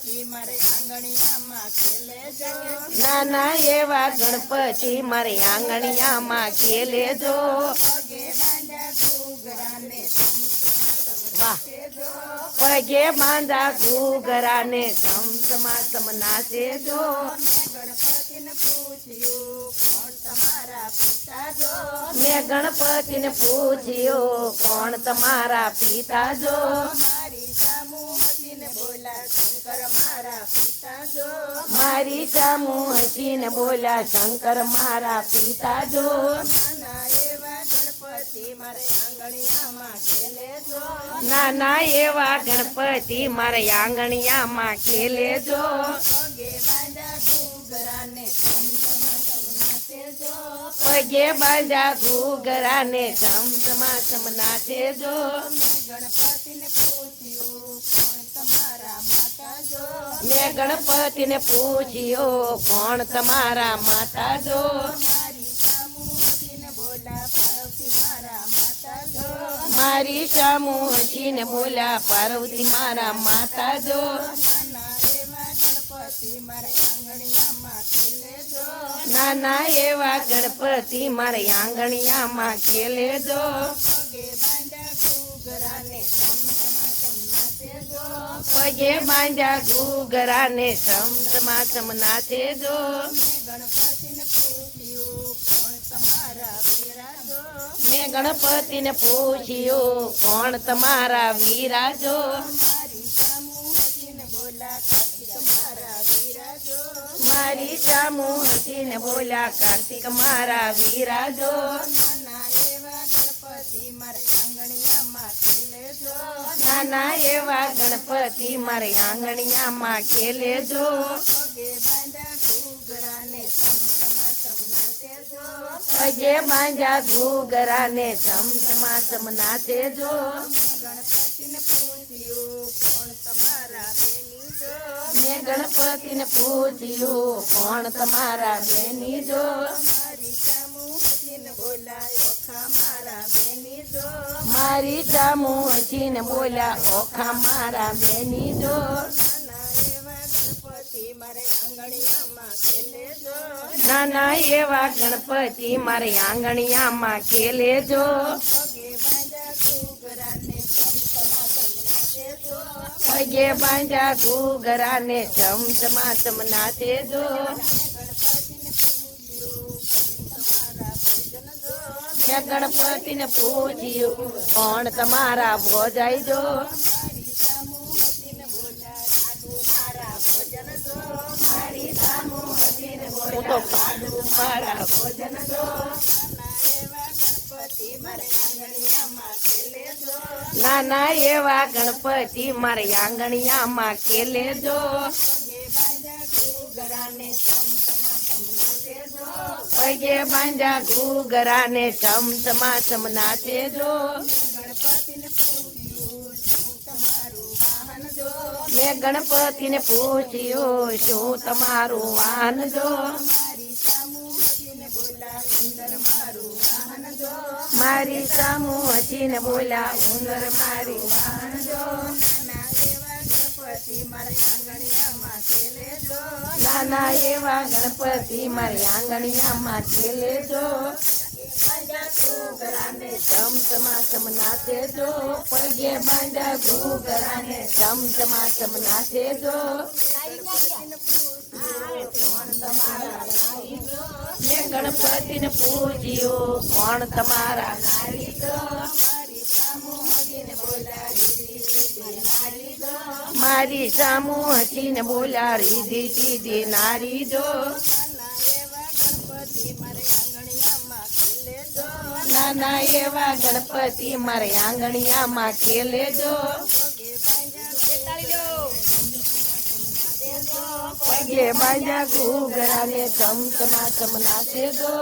ગણપતિ મારે આંગણિયામાં નાના એવા ગણપતિ મારે આંગણિયામાં ખેલે જો. પગે માંદા ઘૂઘરાને સમસમા સમનાશે જો. ગણપતિને પૂછ્યું કોણ તમારા પિતા જો? મેં ગણપતિને પૂછ્યું કોણ તમારા પિતા જો? મારા સામુ હસીને બોલ્યા શંકર મારા પિતા જો નાના એવા ગણપતિ મારે આંગણિયામાં ખેલે જો પગે એવા ગણપતિ ને બાંધ્યા ઘૂઘરાને નાચે જો ગણપતિ ને પૂછ્યું મેં ગણપતિને પૂછ્યો કોણ તમારા માતા જો મારી સામુ હસીને બોલ્યા પાર્વતી મારા માતા જો નાના એવા ગણપતિ મારે આંગણિયામાં ખેલે જો પગે બાંધ્યા ઘૂઘરાને ને પૂછ્યું કોણ તમારા જો. મેં ગણપતિને પૂછ્યું, કોણ તમારા વીરા જો? મારી ચામુ હસીને બોલા કાર્તિક, મારા વીરા જો. મારી સામુ હસીને બોલ્યા કાર્તિક મારા વીરા નાના એવા ગણપતિ મારે આંગણિયામાં ખેલે જો. પગે માંજા ઘૂગરા ને ઘૂઘરાને સમસમા સમનાશે જો. ગણપતિને પૂછ્યું કોણ તમારા બેની જો? મેં ગણપતિને પૂછ્યું કોણ તમારા બેની જો? મારી સામુ હસીને બોલ્યા, ઓખા મારા બેની જો નાના એવા ગણપતિ મારે આંગણિયામાં ખેલે જો. પગે બાંધ્યા જો પગે બાંધ્યા ઘૂઘરાને જો મેં ગણપતિને પૂછ્યું કોણ તમારા ભોજન જો મારી તો મારા ભોજન જો. જો નાના એવા ગણપતિ મારે આંગણિયામાં ખેલે જો પગે બાંધ્યા ઘૂગરા ને ઘૂઘરાને સમસમા સમનાશે જો મેં ગણપતિને પૂછ્યું, શું તમારું વાહન જો? મારી સામુ હસીને બોલા, ઉંદર મારું વાહન જો? ગણપતિ મારે આંગણિયામાં ખેલે જો. નાના એવા ગણપતિ મારી આંગણિયામાં ખેલે જો. જો. પગે બાંધ્યા ઘૂઘરાને સમસમા સમનાશે જો. મેં ગણપતિને પૂછ્યું કોણ તમારા જો મારી સામુ હસીને બોલ્યા રીધી સીધી નારી જો. નાના એવા ગણપતિ મારે આંગણિયામાં ખેલે જો. પગે બાજા ઘૂઘરાને ચમચમા ચમનાશે જો.